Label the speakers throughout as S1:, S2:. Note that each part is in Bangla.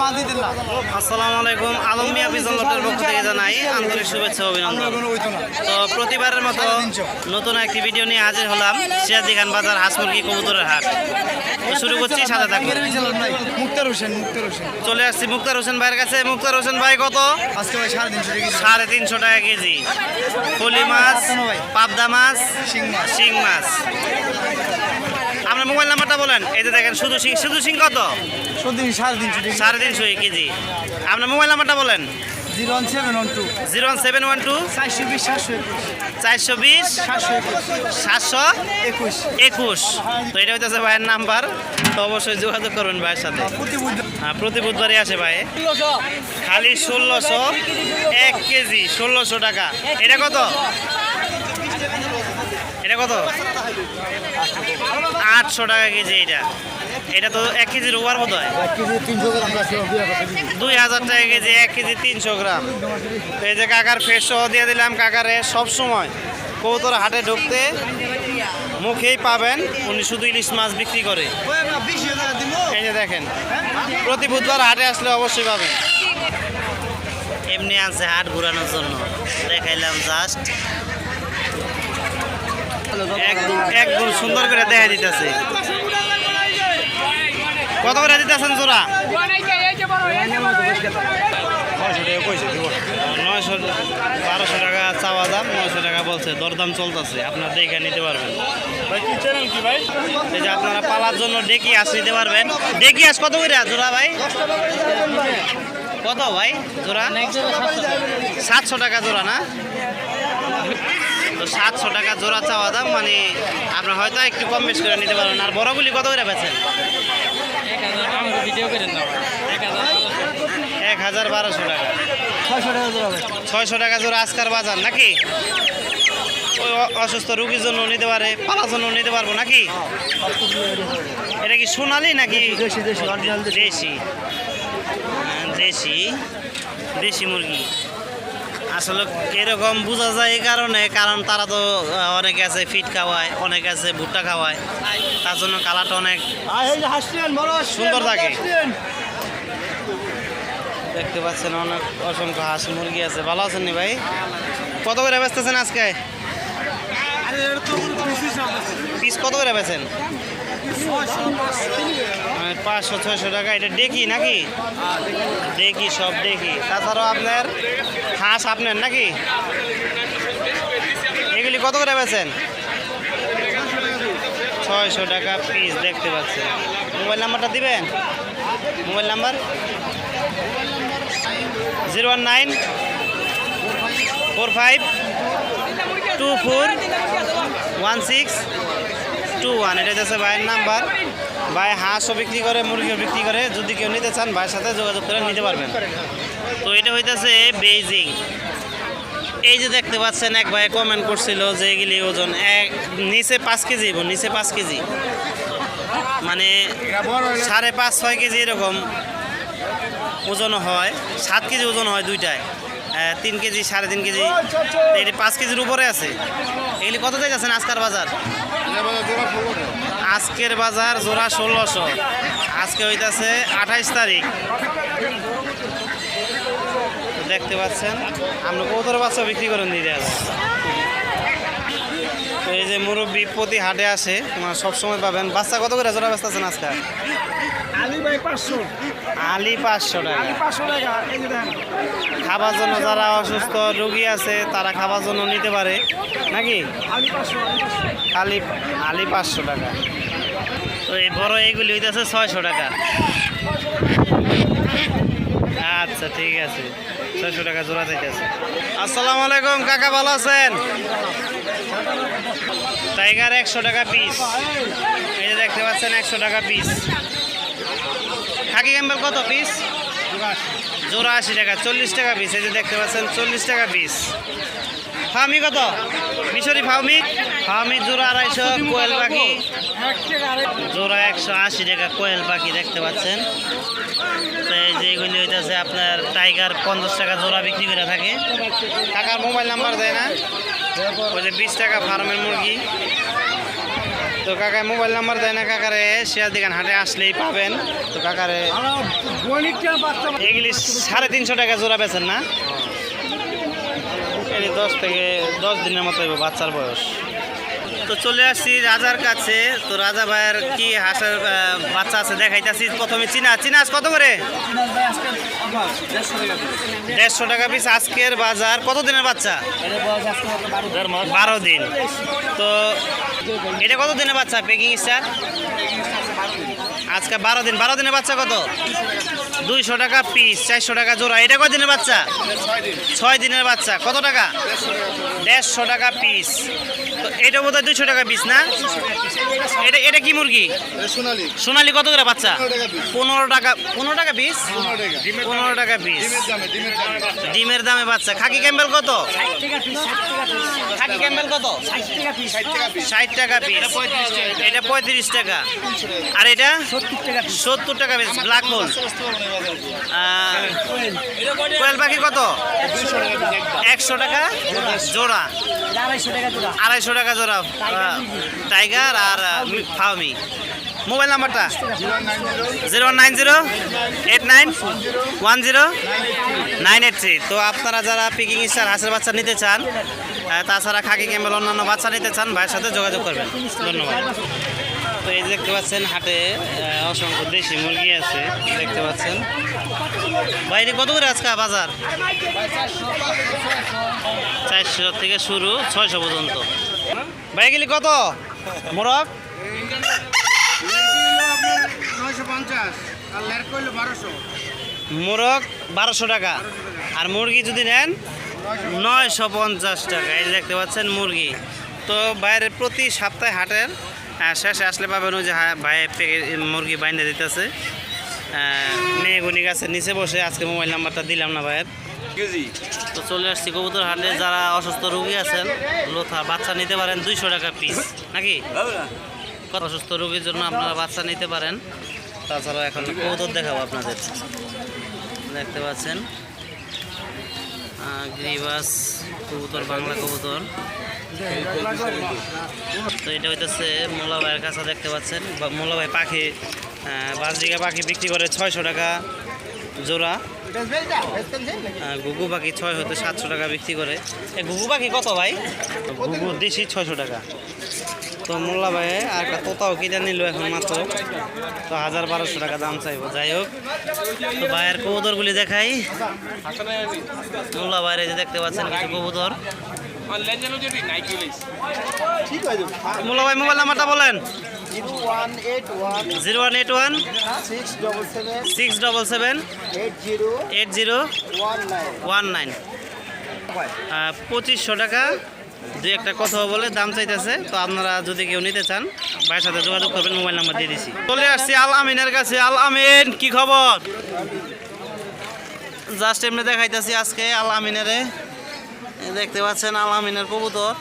S1: আসসালামু আলাইকুম আলম মিয়া পিজন লটের পক্ষ থেকে শুভেচ্ছা অভিনন্দন। তো প্রতিবারের মতো নতুন একটি ভিডিও নিয়ে হাজির হলাম সিরাজি খান বাজার হাঁস মুরগি কবুতরের হাট। তো শুরু করছি
S2: হোসেন
S1: চলে আসছি মুক্তার হোসেন ভাইয়ের কাছে। মুক্তার হোসেন ভাই, কত?
S2: সাড়ে তিনশো টাকা
S1: কেজি। ফলি মাছ, পাবদা মাছ,
S2: শিং মাছ।
S1: আপনার মোবাইল নাম্বারটা বলেন। এই যে দেখেন শুধু শিং শুধু শিং কত?
S2: সাড়ে তিনশো টাকা
S1: সাড়ে তিনশো কেজি। আপনার মোবাইল নাম্বারটা বলেন।
S2: Zero one seven one two.
S1: Zero one seven one two.
S2: চারশো বিশ সাতশো
S1: চারশো বিশ
S2: সাতশো একুশ।
S1: সাতশো
S2: একুশ।
S1: একুশ। তো এটা হইতেছে ভাইয়ের নাম্বার। তো অবশ্যই যোগাযোগ করবেন ভাইয়ের সাথে।
S2: প্রতি বুধবার
S1: হ্যাঁ প্রতি বুধবারই আসে ভাই। খালি ষোলোশো এক কেজি ষোলোশো টাকা। এটা কত? এটা কত? আটশো টাকা কেজি এটা। এটা তো এক কেজির ওভার বোধ হয়। দুই হাজার টাকা কেজি। এক কেজি তিনশো গ্রাম। তো এই যে কাকার ফেস সহ দিয়ে দিলাম কাকারে সব সময়। কৌতর হাটে ঢুকতে মুখেই পাবেন উনি শুধু ইলিশ মাছ বিক্রি করে। এই যে দেখেন প্রতি বুধবার হাটে আসলে অবশ্যই পাবেন। এমনি আছে হাট ঘুরানোর জন্য। দেখাইলাম জাস্ট একদম একদম সুন্দর করে দেখা দিতেছে। কত করে দিতেছেন জোড়া? নয়শো বারোশো টাকা চাওয়া দাম নয়শো টাকা বলছে দরদাম চলতেছে আপনার দেখে নিতে পারবেন। এই যে আপনারা পালার জন্য ডেকি আস নিতে পারবেন। ডেকি আস কত করে জোড়া ভাই? কত ভাই জোড়া? সাতশো টাকা জোড়া না? তো সাতশো টাকা জোড়া চাওয়া দাম মানে আপনার হয়তো একটু কম বেশ করে নিতে পারবেন। আর বড়গুলি কত করে বেছেন এক হাজার বারোশো টাকা।
S2: ছয়শো টাকা জোড়া
S1: আজকার বাজার নাকি? ওই অসুস্থ রুগীর জন্য নিতে পারে পালার জন্য নিতে পারব নাকি? এটা কি সোনালি নাকি?
S2: দেশি। দেশি।
S1: হ্যাঁ, দেশি। দেশি মুরগি। আসলে এরকম বোঝা যায় এই কারণে কারণ তারা তো অনেকে আছে ফিট খাওয়ায় অনেকে আছে ভুট্টা খাওয়ায়। তার জন্য কালারটা অনেক সুন্দর থাকে। দেখতে পাচ্ছেন অনেক অসংখ্য হাঁস মুরগি আছে। ভালো আছেন নি ভাই? কত করে বেচতেছেন আজকে? পিস কত করে বেচেন? পাঁচশো, ছয়শো টাকা, এটা ডেকি নাকি? ডেকি, সব ডেকি। তাছাড়াও আপনার হাঁস আপনার নাকি? এগুলি কত করে বেচেন? ছয়শো টাকা পিস দেখতে পাচ্ছেন। মোবাইল নাম্বারটা দিবেন? Mobile number? Zero one nine four five two four one six two one এটা হচ্ছে ভাইয়ের নাম্বার। ভাই হাঁসও বিক্রি করে, মুরগিও বিক্রি করে, যদি কেউ নিতে চান, ভাইয়ের সাথে যোগাযোগ করে নিতে পারবেন। তো এটা হইতেছে বেইজিং এই যে দেখতে পাচ্ছেন, এক ভাই কমেন্ট করছিল যে এগুলি ওজন এক, নিচে পাঁচ কেজি এবং নিচে পাঁচ কেজি। মানে সাড়ে পাঁচ, ছয় কেজি এরকম ওজন হয়, সাত কেজি ওজন হয় দুইটায়। তিন কেজি সাড়ে তিন কেজি। এটি পাঁচ কেজির উপরে আছে। এগুলি কত থেকে আছেন আজকের বাজার আজকের বাজার জোড়া ষোলোশো। আজকে হইতাছে আঠাইশ তারিখ। দেখতে পাচ্ছেন আমরা কৌতর বাচ্চা বিক্রি করেন দিদি আছে তো এই যে মুরব্বী প্রতি হাটে আসে তোমার সবসময় পাবেন। বাচ্চা কত করে? জোড়া ব্যস্ত আছেন আজকে?
S2: আলি ভাই পাঁচশো।
S1: আলি পাঁচশো টাকা।
S2: পাঁচশো
S1: খাবার জন্য যারা অসুস্থ রোগী আছে তারা খাবার জন্য নিতে পারে। নাকি?
S2: আলি
S1: আলি পাঁচশো। টাকা। তো এই বড় এইগুলি হইতেছে ছয়শো টাকা। আচ্ছা ঠিক আছে। ছয়শো টাকা জোড়া থেকে আছে আসসালামু আলাইকুম কাকা ভালো আছেন? টাইগার একশো টাকা পিস। এই যে দেখতে পাচ্ছেন একশো টাকা পিস। খাকি ক্যাম্বেল কত পিস? জোড়া আশি টাকা, চল্লিশ টাকা পিস। এই যে দেখতে পাচ্ছেন চল্লিশ টাকা পিস। ফার্মি কত? মিশরি ফার্মি ফার্মি জোড়া আড়াইশো, কোয়েল পাখি। জোড়া একশো আশি টাকা, কোয়েল পাখি দেখতে পাচ্ছেন। তো এই যে এগুলি হইতেছে আপনার টাইগার পঞ্চাশ টাকা জোড়া বিক্রি করে থাকে। টাকার মোবাইল নাম্বার দেয় না? যে বিশ টাকা ফার্মের মুরগি। তো কাকায় মোবাইল নাম্বার দেয় না, কাকারে শেয়ার দিকান হাটে আসলেই পাবেন। তো কাকারে এগুলি সাড়ে তিনশো টাকা জোড়া বেছেন না? দশ থেকে দশ দিনের মতো বাচ্চার বয়স। তো চলে আসছি রাজার কাছে। তো রাজা ভাইয়ের কি হাঁসের বাচ্চা আছে দেখাইতেছি। প্রথমে চিনা চিনাস কত করে? দেড়শো টাকা পিস আজকের বাজার। কত দিনের বাচ্চা? বারো দিন। তো এটা কত দিনের বাচ্চা? পেকিং স্টার আজকে বারো দিন। বারো দিনের বাচ্চা কত? দুইশো টাকা পিস চারশো টাকা জোড়া। এটা কয় দিনের বাচ্চা? ছয় দিনের বাচ্চা। কত টাকা? দেড়শো টাকা পিস এটা বোধ হয় দুইশো টাকা পিস না? এটা এটা কি মুরগি?
S3: সোনালি।
S1: সোনালি কত করে বাচ্চা?
S3: পনেরো টাকা
S1: পনেরো টাকা পিস
S3: পনেরো টাকা।
S1: পিস
S3: ডিমের দামে ডিমের দামে
S1: ডিমের দামে বাচ্চা। খাকি ক্যাম্বেল কত? খাকি ক্যাম্বেল কত?
S3: ষাট টাকা পিস
S1: এটা পঁয়ত্রিশ টাকা। আর এটা? সত্তর টাকা পিস ব্ল্যাক হোল কোয়েল পাখি কত?
S3: দুইশো টাকা একদম
S1: একশো টাকা? জোড়া। আড়াইশো টাকা জোড়া আহ, টাইগার আর ফাউমি মোবাইল নাম্বারটা?
S3: Zero nine zero
S1: zero nine zero eight nine one zero nine eight three তো আপনারা যারা পিকিং স্টার হাঁসের বাচ্চা নিতে চান তাছাড়া খাকি ক্যাম্বেল অন্যান্য বাচ্চা নিতে চান ভাইয়ের সাথে যোগাযোগ করবেন। ধন্যবাদ। তো এই দেখতে পাচ্ছেন হাটে অসংখ্য দেশি মুরগি আছে দেখতে পাচ্ছেন। বাইরে কত করে আজকে বাজার? চারশো থেকে শুরু ছয়শো পর্যন্ত। ভাই গেলি কত? মোরগ? মোরগ বারোশো টাকা। আর মুরগি যদি নেন, নয়শো পঞ্চাশ টাকা। এই দেখতে পাচ্ছেন মুরগি। তো বাইরের প্রতি সপ্তাহে হাটের শেষে আসলে পাবেন ওই যে ভাই মুরগি বাইন্দে দিতেছে। মেয়েগুনি গাছের নিচে বসে আজকে মোবাইল নাম্বারটা দিলাম না ভাইয়ের।
S3: কেজি?
S1: তো চলে আসছি কবুতর হাটে। যারা অসুস্থ রোগী আছেন লোথা বাচ্চা নিতে পারেন দুইশো টাকা পিস নাকি? কত অসুস্থ রোগীর জন্য আপনারা বাচ্চা নিতে পারেন? তাছাড়াও এখন কবুতর দেখাবো আপনাদের। দেখতে পাচ্ছেন। গ্রিবাস কবুতর বাংলা কবুতর। তো এটা হইতেছে মোল্লাভাইয়ের কাছে দেখতে পাচ্ছেন। বা- মোল্লাভাই পাখি আহ, বাজরিকা পাখি বিক্রি করে ছয়শো টাকা। জোড়া। আহ, ঘুঘু পাখি ছয় হতে সাতশো টাকা বিক্রি করে। এ ঘুঘু পাখি কত ভাই? ঘুঘু দেশি ছয়শো টাকা। তো মোল্লা ভাই আর একটা তোতাও কিনে নিল এখন মাত্র। তো হাজার বারোশো টাকা দাম চাইব যাই হোক। তো ভাইয়ের কবুতরগুলি দেখাই। মোল্লা ভাইয়ের যে দেখতে পাচ্ছেন কিছু কবুতর। মোল্লা ভাই মোবাইল নাম্বারটা বলেন।
S2: Zero one eight one six double seven
S1: six double seven
S2: eight zero one nine
S1: পঁচিশশো টাকা। দুই একটা কথা বলে দাম চাইতেছে তো আপনারা যদি কেউ নিতে চান ভাইয়ের সাথে যোগাযোগ করবেন মোবাইল নাম্বার দিয়ে দিছি। চলে আসছি আল আমিনের কাছে। আল আমিন কি খবর? জাস্ট এমনি দেখাইতেছি আজকে আল আমিনারে। দেখতে পাচ্ছেন আল আমিনের কবুতর।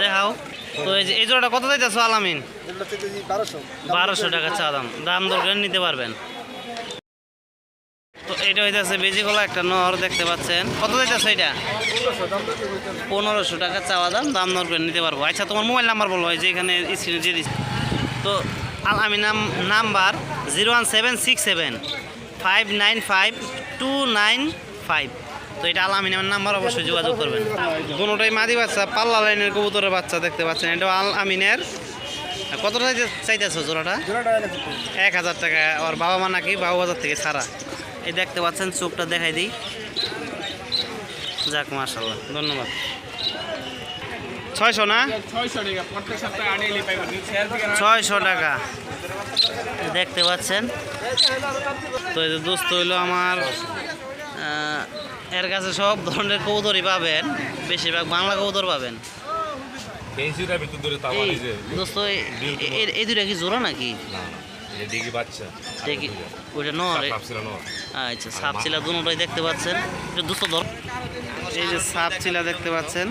S1: দেখাও। তো এই যে, এই জোড়াটা কত চাইতেছো আল আমিন
S2: বারোশো
S1: টাকা চা দাম। দাম দরকার নিতে পারবেন। তো এটা হইতেছে বেজিগোলা একটা নহর দেখতে পাচ্ছেন। কত দিতেছে এটা? পনেরোশো টাকা চাওয়া দাম দাম দরকার নিতে পারব। আচ্ছা তোমার মোবাইল নাম্বার বলো যে এখানে স্ক্রিনে দিয়ে দিচ্ছি। তো আমি নাম, number zero one seven six seven five nine five two nine five. তো এটা আল আমিনের নাম্বার অবশ্যই যোগাযোগ করবেন। দুটোটাই মাদি বাচ্চা পাল্লা লাইনের কবুতরের বাচ্চা দেখতে পাচ্ছেন। এটা আল আমিনের কত চাইতেছো জোড়াটা? এক হাজার টাকা। ওর বাবা মা নাকি বাবু বাজার থেকে ছাড়া। এই দেখতে পাচ্ছেন চোখটা দেখাই দিই। যাক মাশাল্লাহ ধন্যবাদ। ছয়শো না?
S2: ছয়শো টাকা
S1: দেখতে পাচ্ছেন। তো এই যে দোস্ত হইল আমার এর কাছে সব ধরনের কবুতরই পাবেন বেশিরভাগ বাংলা কবুতর পাবেন। এই দুটা কি জোড়া নাকি? আচ্ছা দেখতে পাচ্ছেন। এটা দুশো ধর। এই যে সাপচিলা দেখতে পাচ্ছেন।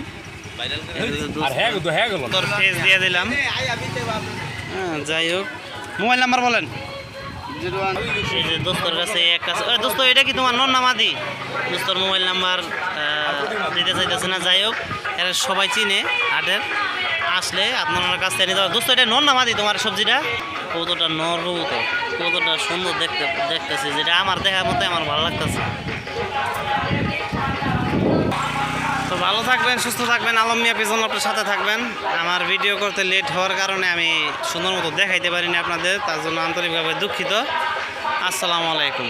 S4: হ্যাঁ হ্যাঁ গেল
S1: তোর ফেস দিয়ে দিলাম। হ্যাঁ যাই হোক। মোবাইল নাম্বার বলেন। দোস্তর কাছে এক কাছে দোস্ত, এটা কি তোমার নন নামাদি দোস্তর মোবাইল নাম্বার দিতে চাইতেছে না, যাই হোক, এরা সবাই চিনে হাটের আসলে আপনার কাছ থেকে নিতে দোস্ত, এটা নর না মাদি তোমার সবজিটা? কতটা নর তো কতটা সুন্দর দেখতে দেখতেছি, যেটা আমার দেখার মধ্যে আমার ভালো লাগতেছে। তো ভালো থাকবেন, সুস্থ থাকবেন। আলম মিয়া পিজন আপনার সাথে থাকবেন। আমার ভিডিও করতে লেট হওয়ার কারণে আমি সুন্দর মতো দেখাইতে পারিনি আপনাদের, তার জন্য আন্তরিকভাবে দুঃখিত। আসসালামু আলাইকুম।